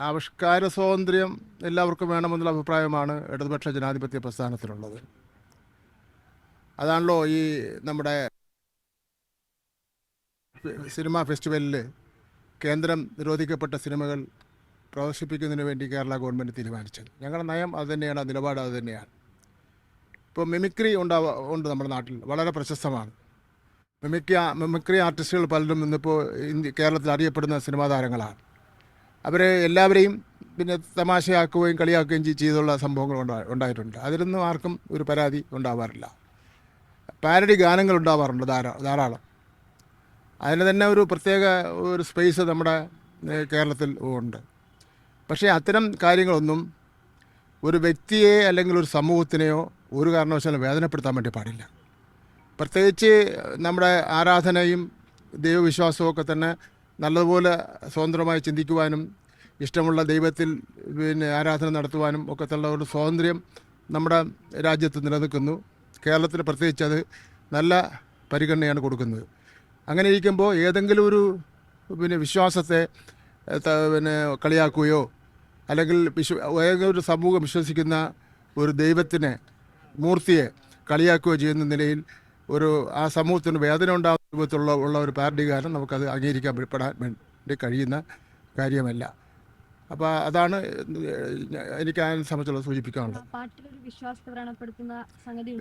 ആവിഷ്കാര സ്വാതന്ത്ര്യം എല്ലാവർക്കും വേണമെന്നുള്ള അഭിപ്രായമാണ് ഇടതുപക്ഷ ജനാധിപത്യ പ്രസ്ഥാനത്തിലുള്ളത്. അതാണല്ലോ ഈ നമ്മുടെ സിനിമാ ഫെസ്റ്റിവലിൽ കേന്ദ്രം നിരോധിക്കപ്പെട്ട സിനിമകൾ പ്രദർശിപ്പിക്കുന്നതിന് വേണ്ടി കേരള ഗവൺമെന്റ് തീരുമാനിച്ചത്. ഞങ്ങളുടെ നയം അത് തന്നെയാണ് നിലപാട് അത് തന്നെയാണ്. ഇപ്പോൾ മിമിക്രി ഉണ്ടാവ ഉണ്ട് നമ്മുടെ നാട്ടിൽ വളരെ പ്രശസ്തമാണ്. മിമിക്രി മിമിക്രി ആർട്ടിസ്റ്റുകൾ പലരും ഇന്നിപ്പോൾ ഇന്ത്യ കേരളത്തിൽ അറിയപ്പെടുന്ന സിനിമാ താരങ്ങളാണ്. അവർ എല്ലാവരെയും പിന്നെ തമാശയാക്കുകയും കളിയാക്കുകയും ചെയ്- ചെയ്തുള്ള സംഭവങ്ങൾ ഉണ്ടാ- ഉണ്ടായിട്ടുണ്ട്. അതിലൊന്നും ആർക്കും ഒരു പരാതി ഉണ്ടാവാറില്ല. പാരഡി ഗാനങ്ങൾ ഉണ്ടാവാറുണ്ട് ധാരാ ധാരാളം. അതിന് തന്നെ ഒരു പ്രത്യേക ഒരു സ്പേസ് നമ്മുടെ കേരളത്തിൽ ഉണ്ട്. പക്ഷേ അത്തരം കാര്യങ്ങളൊന്നും ഒരു വ്യക്തിയെ അല്ലെങ്കിൽ ഒരു സമൂഹത്തിനെയോ ഒരു കാരണവശാലും വേദനപ്പെടുത്താൻ വേണ്ടി പാടില്ല. പ്രത്യേകിച്ച് നമ്മുടെ ആരാധനയും ദൈവവിശ്വാസവും ഒക്കെ തന്നെ നല്ലതുപോലെ സ്വതന്ത്രമായി ചിന്തിക്കുവാനും ഇഷ്ടമുള്ള ദൈവത്തിൽ പിന്നെ ആരാധന നടത്തുവാനും ഒക്കെ ഉള്ള ഒരു സ്വാതന്ത്ര്യം നമ്മുടെ രാജ്യത്ത് നിലനിൽക്കുന്നു. കേരളത്തിൽ പ്രത്യേകിച്ച് അത് നല്ല പരിഗണനയാണ് കൊടുക്കുന്നത്. അങ്ങനെ ഇരിക്കുമ്പോൾ ഏതെങ്കിലും ഒരു പിന്നെ വിശ്വാസത്തെ പിന്നെ കളിയാക്കുകയോ അല്ലെങ്കിൽ വിശ്വ ഏതെങ്കിലും ഒരു സമൂഹം വിശ്വസിക്കുന്ന ഒരു ദൈവത്തിനെ മൂർത്തിയെ കളിയാക്കുകയോ ചെയ്യുന്ന നിലയിൽ ഒരു ആ സമൂഹത്തിന് വേദന ഉണ്ടാകുന്ന രൂപത്തിലുള്ള ഉള്ള ഒരു പാർട്ടി കാരണം നമുക്കത് അംഗീകരിക്കാൻ പെടാൻ വേണ്ടി കഴിയുന്ന കാര്യമല്ല. അപ്പോൾ അതാണ് എനിക്ക് അതിനെ സംബന്ധിച്ചുള്ള സൂചിപ്പിക്കാനുള്ളത്.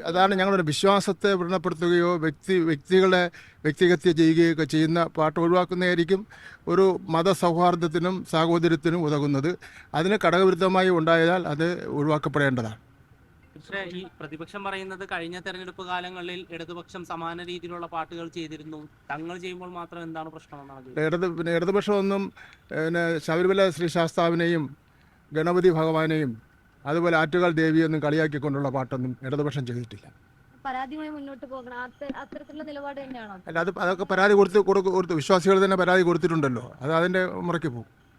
അതാണ് ഞങ്ങളൊരു വിശ്വാസത്തെ വ്രണപ്പെടുത്തുകയോ വ്യക്തി വ്യക്തികളെ വ്യക്തിഹത്യ ചെയ്യുകയോ ഒക്കെ ചെയ്യുന്ന പാട്ട് ഒഴിവാക്കുന്നതായിരിക്കും ഒരു മതസൗഹാർദ്ദത്തിനും സാഹോദര്യത്തിനും ഉതകുന്നത്. അതിന് ഘടകവിരുദ്ധമായി ഉണ്ടായാൽ അത് ഒഴിവാക്കപ്പെടേണ്ടതാണ്. പക്ഷേ ഈ പ്രതിപക്ഷം പറയുന്നത് കഴിഞ്ഞ തെരഞ്ഞെടുപ്പ് കാലങ്ങളിൽ ഇടതുപക്ഷം സമാന രീതിയിലുള്ള പാട്ടുകൾ ചെയ്തിരുന്നു. തങ്ങൾ ചെയ്യുമ്പോൾ മാത്രം എന്താണ് പ്രശ്നമെന്നാണ് ഇടതു ഇടത് പിന്നെ ഇടതുപക്ഷമൊന്നും പിന്നെ ശബരിമല ശ്രീ ശാസ്താവിനെയും ഗണപതി ഭഗവാനെയും അതുപോലെ ആറ്റുകാൽ ദേവിയൊന്നും കളിയാക്കിക്കൊണ്ടുള്ള പാട്ടൊന്നും ഇടതുപക്ഷം ചെയ്തിട്ടില്ല. പരാതിയുമായി മുന്നോട്ട് പോകണം. അത്ത- അത്തരത്തിലുള്ള നിലപാട് തന്നെയാണോ? അല്ല അത് അതൊക്കെ പരാതി കൊടുത്ത് കൊടുത്ത് കൊടുത്ത് വിശ്വാസികൾ തന്നെ പരാതി കൊടുത്തിട്ടുണ്ടല്ലോ. അത് അതിന്റെ മുറയ്ക്ക് പോകും.